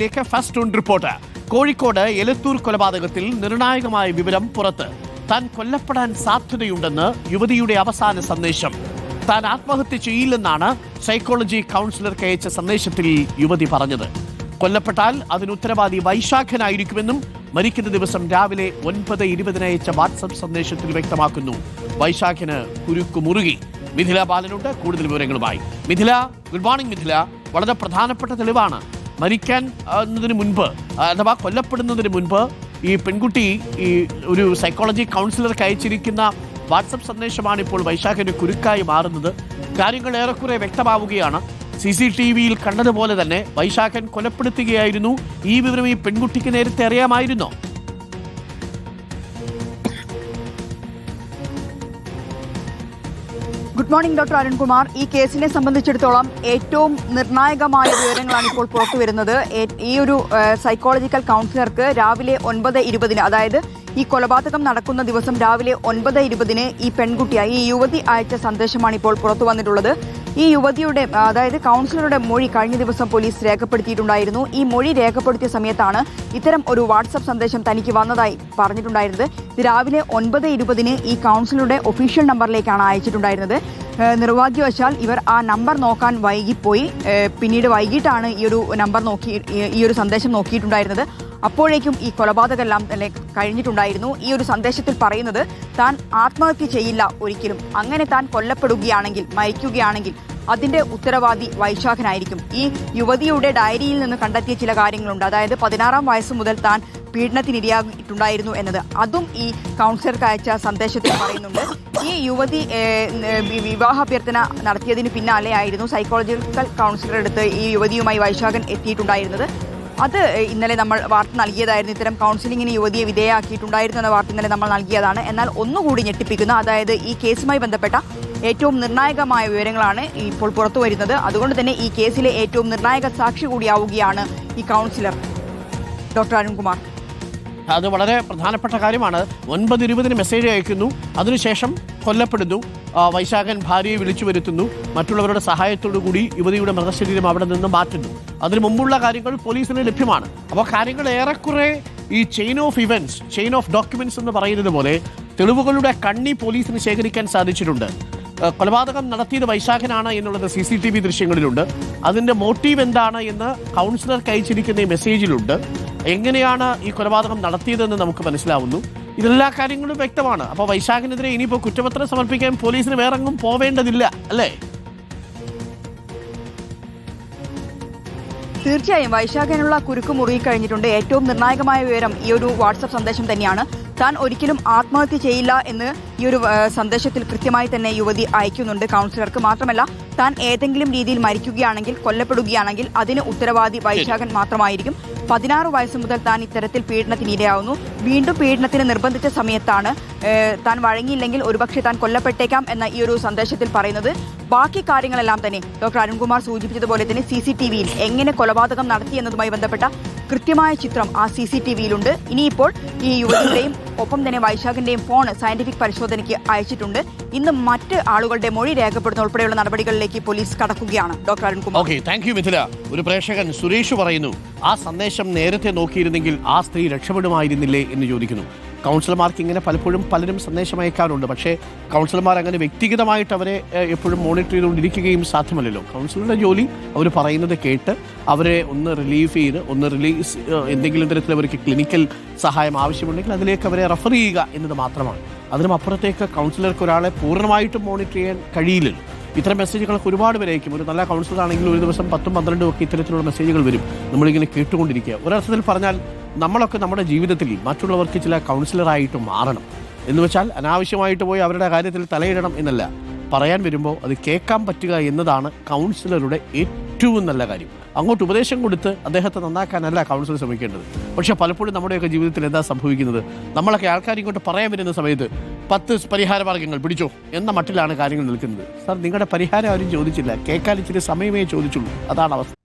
Lake first on report. Kozhikode Elathur കൊലപാതകത്തിൽ നിർണായകമായ വിവരം പുറത്ത്. താൻ കൊല്ലപ്പെടാൻ സാധ്യതയുണ്ടെന്ന് യുവതിയുടെ അവസാന സന്ദേശം. താൻ ആത്മഹത്യ ചെയ്യില്ലെന്നാണ് സൈക്കോളജി കൗൺസിലർക്ക് അയച്ച സന്ദേശത്തിൽ യുവതി പറഞ്ഞത്. കൊല്ലപ്പെട്ടാൽ അതിന് ഉത്തരവാദി വൈശാഖനായിരിക്കുമെന്നും മരിക്കുന്ന ദിവസം രാവിലെ ഒൻപത് ഇരുപതിന് അയച്ച വാട്സപ്പ് സന്ദേശത്തിൽ വ്യക്തമാക്കുന്നു. വൈശാഖിന് കുരുക്കു മുറുകി മിഥില ബാലനുണ്ട്. കൂടുതൽ വിവരങ്ങളുമായി. Mithila good morning Mithila. വളരെ പ്രധാനപ്പെട്ട തെളിവാണ്. മരിക്കാൻ എന്നതിന് മുൻപ് അഥവാ കൊല്ലപ്പെടുന്നതിന് മുൻപ് ഈ പെൺകുട്ടി ഈ ഒരു സൈക്കോളജി കൗൺസിലർക്ക് അയച്ചിരിക്കുന്ന വാട്സപ്പ് സന്ദേശമാണ് ഇപ്പോൾ വൈശാഖിന് കുരുക്കായി മാറുന്നത്. കാര്യങ്ങൾ ഏറെക്കുറെ വ്യക്തമാവുകയാണ്. സി സി ടി വിയിൽ കണ്ടതുപോലെ തന്നെ വൈശാഖൻ കൊലപ്പെടുത്തുകയായിരുന്നു. ഈ വിവരം ഈ പെൺകുട്ടിക്ക് നേരത്തെ അറിയാമായിരുന്നോ? Good morning doctor Arunkumar. ഈ കേസിനെ സംബന്ധിച്ചിടത്തോളം ഏറ്റവും നിർണായകമായ വിവരങ്ങളാണ് ഇപ്പോൾ പുറത്തു വരുന്നത്. ഈ ഒരു സൈക്കോളജിക്കൽ കൗൺസിലർക്ക് രാവിലെ ഒൻപത് ഇരുപതിന് അതായത് ഈ കൊലപാതകം നടക്കുന്ന ദിവസം രാവിലെ ഒൻപത് ഇരുപതിന് ഈ പെൺകുട്ടിയായി ഈ യുവതി അയച്ച സന്ദേശമാണ് ഇപ്പോൾ പുറത്തു വന്നിട്ടുള്ളത്. ഈ യുവതിയുടെ അതായത് കൗൺസിലറുടെ മൊഴി കഴിഞ്ഞ ദിവസം പോലീസ് രേഖപ്പെടുത്തിയിട്ടുണ്ടായിരുന്നു. ഈ മൊഴി രേഖപ്പെടുത്തിയ സമയത്താണ് ഇത്തരം ഒരു വാട്സപ്പ് സന്ദേശം തനിക്ക് വന്നതായി പറഞ്ഞിട്ടുണ്ടായിരുന്നത്. രാവിലെ ഒൻപത് ഇരുപതിന് ഈ കൗൺസിലറുടെ ഒഫീഷ്യൽ നമ്പറിലേക്കാണ് അയച്ചിട്ടുണ്ടായിരുന്നത്. നിർഭാഗ്യവശാൽ ഇവർ ആ നമ്പർ നോക്കാൻ വൈകിപ്പോയി. പിന്നീട് വൈകിട്ടാണ് ഈ ഒരു നമ്പർ നോക്കി ഈ ഒരു സന്ദേശം നോക്കിയിട്ടുണ്ടായിരുന്നത്. അപ്പോഴേക്കും ഈ കൊലപാതകമെല്ലാം തന്നെ കഴിഞ്ഞിട്ടുണ്ടായിരുന്നു. ഈ ഒരു സന്ദേശത്തിൽ പറയുന്നത് താൻ ആത്മഹത്യ ചെയ്യില്ല ഒരിക്കലും. അങ്ങനെ താൻ കൊല്ലപ്പെടുകയാണെങ്കിൽ മരിക്കുകയാണെങ്കിൽ അതിന്റെ ഉത്തരവാദി വൈശാഖനായിരിക്കും. ഈ യുവതിയുടെ ഡയറിയിൽ നിന്ന് കണ്ടെത്തിയ ചില കാര്യങ്ങളുണ്ട്. അതായത് പതിനാറാം വയസ്സ് മുതൽ താൻ പീഡനത്തിനിരയായിട്ടുണ്ടായിരുന്നു എന്നത്. അതും ഈ കൗൺസിലർക്ക് അയച്ച സന്ദേശത്തിൽ പറയുന്നുണ്ട്. ഈ യുവതി വിവാഹാഭ്യർത്ഥന നടത്തിയതിന് പിന്നാലെയായിരുന്നു സൈക്കോളജിക്കൽ കൗൺസിലർ അടുത്ത് ഈ യുവതിയുമായി വൈശാഖൻ എത്തിയിട്ടുണ്ടായിരുന്നത്. അത് ഇന്നലെ നമ്മൾ വാർത്ത നൽകിയതായിരുന്നു. ഇത്തരം കൗൺസിലിങ്ങിന് യുവതിയെ വിധേയമാക്കിയിട്ടുണ്ടായിരുന്നു എന്ന വാർത്ത ഇന്നലെ നമ്മൾ നൽകിയതാണ്. എന്നാൽ ഒന്നുകൂടി ഞെട്ടിപ്പിക്കുന്ന. അതായത് ഈ കേസുമായി ബന്ധപ്പെട്ട ഏറ്റവും നിർണായകമായ വിവരങ്ങളാണ് ഇപ്പോൾ പുറത്തു വരുന്നത്. അതുകൊണ്ട് തന്നെ ഈ കേസിലെ ഏറ്റവും നിർണായക സാക്ഷി കൂടിയാവുകയാണ് ഈ കൗൺസിലർ. ഡോക്ടർ അരുൺകുമാർ. അത് വളരെ പ്രധാനപ്പെട്ട കാര്യമാണ്. ഒൻപത് ഇരുപതിന് മെസ്സേജ് അയക്കുന്നു. അതിനുശേഷം കൊല്ലപ്പെടുന്നു. വൈശാഖൻ ഭാര്യയെ വിളിച്ചു വരുത്തുന്നു. മറ്റുള്ളവരുടെ സഹായത്തോടു കൂടി യുവതിയുടെ മൃതശരീരം അവിടെ നിന്ന് മാറ്റുന്നു. അതിനു മുമ്പുള്ള കാര്യങ്ങൾ പോലീസിന് ലഭ്യമാണ്. അപ്പോൾ കാര്യങ്ങൾ ഏറെക്കുറെ ഈ chain of events chain of documents എന്ന് പറയുന്നത് പോലെ തെളിവുകളുടെ കണ്ണി പോലീസിന് ശേഖരിക്കാൻ സാധിച്ചിട്ടുണ്ട്. കൊലപാതകം നടത്തിയത് വൈശാഖനാണ് എന്നുള്ളത് സി സി ടി വി ദൃശ്യങ്ങളിലുണ്ട്. അതിന്റെ മോട്ടീവ് എന്താണ് എന്ന് കൗൺസിലർക്ക് അയച്ചിരിക്കുന്ന മെസ്സേജിലുണ്ട് എങ്ങനെയാണ് ഈ കൊലപാതകം നടത്തിയതെന്ന് നമുക്ക് മനസ്സിലാവുന്നു. ഇതെല്ലാ കാര്യങ്ങളും വ്യക്തമാണ്. അപ്പോൾ വൈശാഖിനെതിരെ ഇനിയിപ്പോൾ കുറ്റപത്രം സമർപ്പിക്കാൻ പോലീസിന് വേറെങ്ങും പോവേണ്ടതില്ല അല്ലേ? തീർച്ചയായും വൈശാഖനുള്ള കുരുക്ക് മുറുകി കഴിഞ്ഞിട്ടുണ്ട്. ഏറ്റവും നിർണായകമായ വിവരം ഈ ഒരു വാട്സപ്പ് സന്ദേശം തന്നെയാണ്. താൻ ഒരിക്കലും ആത്മഹത്യ ചെയ്യില്ല എന്ന് ഈ ഒരു സന്ദേശത്തിൽ കൃത്യമായി തന്നെ യുവതി അയക്കുന്നുണ്ട് കൗൺസിലർക്ക്. മാത്രമല്ല താൻ ഏതെങ്കിലും രീതിയിൽ മരിക്കുകയാണെങ്കിൽ കൊല്ലപ്പെടുകയാണെങ്കിൽ അതിന് ഉത്തരവാദി വൈശാഖൻ മാത്രമായിരിക്കും. പതിനാറ് വയസ്സ് മുതൽ താൻ ഇത്തരത്തിൽ പീഡനത്തിന് ഇരയാവുന്നു വീണ്ടും പീഡനത്തിന് നിർബന്ധിച്ച സമയത്താണ് താൻ വഴങ്ങിയില്ലെങ്കിൽ ഒരുപക്ഷെ താൻ കൊല്ലപ്പെട്ടേക്കാം എന്ന ഈ ഒരു സന്ദേശത്തിൽ പറയുന്നത്. ബാക്കി കാര്യങ്ങളെല്ലാം തന്നെ ഡോക്ടർ അരുൺകുമാർ സൂചിപ്പിച്ചതുപോലെ തന്നെ സി സി ടി വിയിൽ എങ്ങനെ കൊലപാതകം നടത്തി എന്നതുമായി ബന്ധപ്പെട്ട കൃത്യമായ ചിത്രം ആ സി സി ടി വിയിലുണ്ട്. ഇനിയിപ്പോൾ ഈ യുവതിയുടെയും ഒപ്പം തന്നെ വൈശാഖിന്റെയും ഫോൺ സയന്റിഫിക് പരിശോധനയ്ക്ക് അയച്ചിട്ടുണ്ട്. ഇന്ന് മറ്റ് ആളുകളുടെ മൊഴി രേഖപ്പെടുന്ന ഉൾപ്പെടെയുള്ള നടപടികളിലേക്ക് പോലീസ് കടക്കുകയാണ് doctor Arunkumar. Okay thank you Mithila. ഒരു പ്രേക്ഷകൻ സുരേഷ് പറയുന്നു ആ സന്ദേശം നേരത്തെ നോക്കിയിരുന്നെങ്കിൽ ആ സ്ത്രീ രക്ഷപ്പെടുമായിരുന്നില്ലേ? എന്ന് ചോദിക്കുന്നു. കൗൺസിലർമാർക്ക് ഇങ്ങനെ പലപ്പോഴും പലരും സന്ദേശം അയക്കാറുണ്ട്. പക്ഷേ കൗൺസിലർമാർ അങ്ങനെ വ്യക്തിഗതമായിട്ട് അവരെ എപ്പോഴും മോണിറ്റർ ചെയ്തുകൊണ്ടിരിക്കുകയും സാധ്യമല്ലല്ലോ. കൗൺസിലറുടെ ജോലി അവർ പറയുന്നത് കേട്ട് അവരെ ഒന്ന് റിലീഫ് ചെയ്ത് ഒന്ന് റിലീസ് എന്തെങ്കിലും തരത്തിൽ അവർക്ക് ക്ലിനിക്കൽ സഹായം ആവശ്യമുണ്ടെങ്കിൽ അതിലേക്ക് അവരെ റെഫർ ചെയ്യുക എന്നത് മാത്രമാണ്. അതിനും അപ്പുറത്തേക്ക് കൗൺസിലർക്ക് ഒരാളെ പൂർണമായിട്ടും മോണിറ്റർ ചെയ്യാൻ കഴിയില്ലല്ലോ. ഇത്തരം മെസ്സേജുകളൊക്കെ ഒരുപാട് പേരായിരിക്കും. ഒരു നല്ല കൗൺസിലർ ആണെങ്കിൽ ഒരു ദിവസം പത്തും പന്ത്രണ്ടും ഒക്കെ ഇത്തരത്തിലുള്ള മെസ്സേജുകൾ വരും. നമ്മളിങ്ങനെ കേട്ടുകൊണ്ടിരിക്കുക. ഒരർത്ഥത്തിൽ പറഞ്ഞാൽ നമ്മളൊക്കെ നമ്മുടെ ജീവിതത്തിൽ മറ്റുള്ളവർക്ക് ചില കൗൺസിലറായിട്ട് മാറണം. എന്ന് വെച്ചാൽ അനാവശ്യമായിട്ട് പോയി അവരുടെ കാര്യത്തിൽ തലയിടണം എന്നല്ല. പറയാൻ വരുമ്പോൾ അത് കേൾക്കാൻ പറ്റുക എന്നതാണ് കൗൺസിലറുടെ ഏറ്റവും നല്ല കാര്യം. അങ്ങോട്ട് ഉപദേശം കൊടുത്ത് അദ്ദേഹത്തെ നന്നാക്കാനല്ല കൗൺസിലർ ശ്രമിക്കേണ്ടത്. പക്ഷേ പലപ്പോഴും നമ്മുടെയൊക്കെ ജീവിതത്തിൽ എന്താ സംഭവിക്കുന്നത്? നമ്മളൊക്കെ ആൾക്കാർ ഇങ്ങോട്ട് പറയാൻ വരുന്ന സമയത്ത് പത്ത് പരിഹാര മാർഗങ്ങൾ പിടിച്ചോ എന്ന മട്ടിലാണ് കാര്യങ്ങൾ നിൽക്കുന്നത്. സാർ നിങ്ങളുടെ പരിഹാരം ആരും ചോദിച്ചില്ല. കേൾക്കാൻ ഇച്ചിരി സമയമേ ചോദിച്ചുള്ളൂ. അതാണ് അവസ്ഥ.